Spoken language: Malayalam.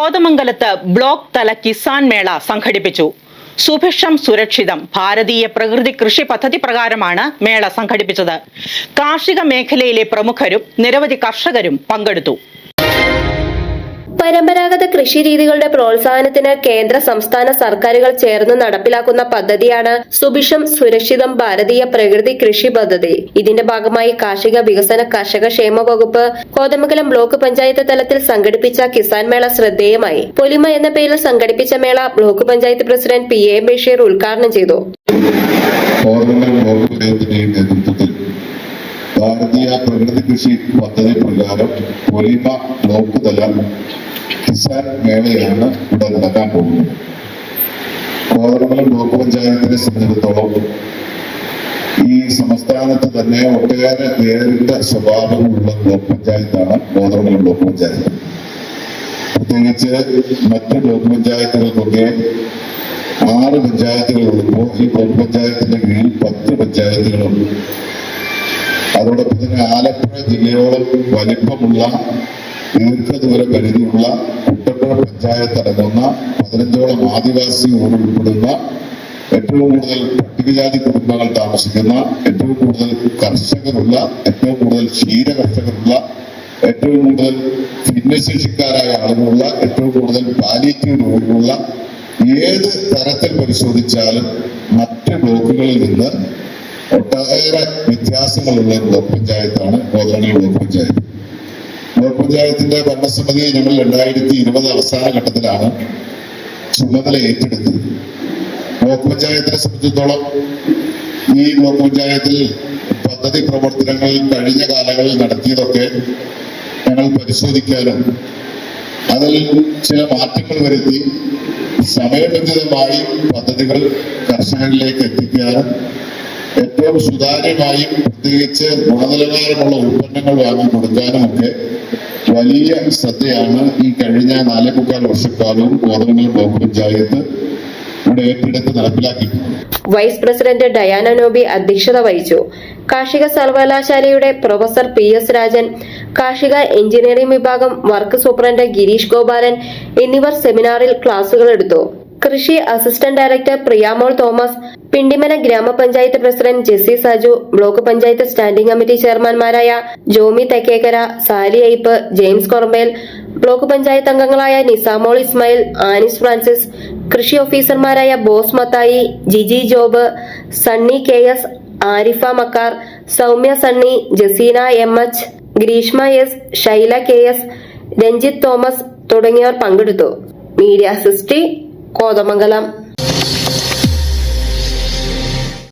കോതമംഗലത്ത് ബ്ലോക്ക് തല കിസാൻ മേള സംഘടിപ്പിച്ചു. സുഭിക്ഷം സുരക്ഷിതം ഭാരതീയ പ്രകൃതി കൃഷി പദ്ധതി പ്രകാരമാണ് മേള സംഘടിപ്പിച്ചത്. കാർഷിക മേഖലയിലെ പ്രമുഖരും നിരവധി കർഷകരും പങ്കെടുത്തു. പരമ്പരാഗത കൃഷി രീതികളുടെ പ്രോത്സാഹനത്തിന് കേന്ദ്ര സംസ്ഥാന സർക്കാരുകൾ ചേർന്ന് നടപ്പിലാക്കുന്ന പദ്ധതിയാണ് സുഭിഷം സുരക്ഷിതം ഭാരതീയ പ്രകൃതി കൃഷി പദ്ധതി. ഇതിന്റെ ഭാഗമായി കാർഷിക വികസന കർഷക ക്ഷേമ വകുപ്പ് കോതമംഗലം ബ്ലോക്ക് പഞ്ചായത്ത് തലത്തിൽ സംഘടിപ്പിച്ച കിസാൻ മേള ശ്രദ്ധേയമായി. പൊലിമ എന്ന പേരിൽ സംഘടിപ്പിച്ച മേള block panchayat president P A Basheer ഉദ്ഘാടനം ചെയ്തു. നേതൃത്വത്തിൽ ഭാരതീയ പ്രകൃതി കൃഷി പദ്ധതി പ്രകാരം കൊലിമ ബ്ലോക്ക് തല കിസാൻ മേളയാണ് ഇവിടെ നടക്കാൻ പോകുന്നത്. കോതമംഗലം ബ്ലോക്ക് പഞ്ചായത്തിനെ സംബന്ധിച്ചിടത്തോളം ഈ സംസ്ഥാനത്ത് തന്നെ ഒട്ടേറെ നേരിട്ട സ്വഭാവങ്ങളുള്ള ബ്ലോക്ക് പഞ്ചായത്താണ് കോതമംഗലം ബ്ലോക്ക് പഞ്ചായത്ത്. പ്രത്യേകിച്ച് മറ്റ് ബ്ലോക്ക് പഞ്ചായത്തുകൾക്കൊക്കെ ആറ് പഞ്ചായത്തുകളുള്ളപ്പോൾ ഈ ബ്ലോക്ക് പഞ്ചായത്തിന്റെ കീഴിൽ പത്ത് പഞ്ചായത്തുകളും അതോടൊപ്പം തന്നെ ആലപ്പുഴ ജില്ലയോളം വലിപ്പമുള്ള ദീർഘദൂര പരിധിയുള്ള കുട്ടപ്പുഴ പഞ്ചായത്ത് അടങ്ങുന്ന പതിനഞ്ചോളം ആദിവാസി ഊർ ഉൾപ്പെടുന്ന ഏറ്റവും കൂടുതൽ പട്ടികജാതി കുടുംബങ്ങൾ താമസിക്കുന്ന ഏറ്റവും കൂടുതൽ കർഷകരുള്ള ഏറ്റവും കൂടുതൽ ക്ഷീര കർഷകരുള്ള ഏറ്റവും കൂടുതൽ ഭിന്നശേഷിക്കാരായ ആളുകളുള്ള ഏറ്റവും കൂടുതൽ പാലിറ്റീവ് രോഗികളുള്ള ഏത് തരത്തിൽ പരിശോധിച്ചാലും മറ്റ് ബ്ലോക്കുകളിൽ നിന്ന് ഒട്ടേറെ വ്യത്യാസങ്ങളുള്ള ബ്ലോക്ക് പഞ്ചായത്താണ് കോതമംഗലം ബ്ലോക്ക് പഞ്ചായത്ത്. ബ്ലോക്ക് പഞ്ചായത്തിന്റെ ഭരണസമിതി ഞങ്ങൾ രണ്ടായിരത്തി ഇരുപത് അവസാന ഘട്ടത്തിലാണ് ചുമതല ഏറ്റെടുത്തത്. ബ്ലോക്ക് പഞ്ചായത്തിനെ സംബന്ധിച്ചിടത്തോളം ഈ ബ്ലോക്ക് പഞ്ചായത്തിൽ പദ്ധതി പ്രവർത്തനങ്ങൾ കഴിഞ്ഞ കാലങ്ങളിൽ നടത്തിയതൊക്കെ ഞങ്ങൾ പരിശോധിക്കാനും അതിൽ ചില മാറ്റങ്ങൾ വരുത്തി സമയബന്ധിതമായി പദ്ധതികൾ കർഷകരിലേക്ക് എത്തിക്കാനും ഏറ്റവും സുതാര്യമായും പ്രത്യേകിച്ച് ഗുണനിലവാരമുള്ള ഉൽപ്പന്നങ്ങൾ വാങ്ങി കൊടുക്കാനും ഒക്കെ വലിയ ശ്രദ്ധയാണ് ഈ കഴിഞ്ഞ നാലേമുക്കാൽ വർഷക്കാലവും കോതമംഗലം ബ്ലോക്ക് പഞ്ചായത്ത് ഇവിടെ വൈസ് പ്രസിഡന്റ് ഡയാന നോബി അധ്യക്ഷത വഹിച്ചു. കാർഷിക സർവകലാശാലയുടെ പ്രൊഫസർ പി എസ് രാജൻ കാർഷിക എഞ്ചിനീയറിംഗ് വിഭാഗം വർക്ക് സൂപ്രണ്ട് ഗിരീഷ് ഗോപാലൻ എന്നിവർ സെമിനാറിൽ ക്ലാസുകൾ എടുത്തു. കൃഷി അസിസ്റ്റന്റ് ഡയറക്ടർ പ്രിയാമോൾ തോമസ് പിണ്ടിമന ഗ്രാമപഞ്ചായത്ത് president Jessy Saju block panchayat standing committee ചെയർമാൻമാരായ Jomy Thekkekara Sally Aip James Korambel block panchayat അംഗങ്ങളായ നിസാമോൾ ഇസ്മായിൽ ആനിസ് ഫ്രാൻസിസ് കൃഷി ഓഫീസർമാരായ Bose Mathai Jiji Job Sunny K S Arifa Makkar Soumya Sunny Jaseena M H Greeshma S Shaila K S Ranjith Thomas തുടങ്ങിയവർ പങ്കെടുത്തു. മീഡിയ സിസ്റ്റി കോതമംഗലം.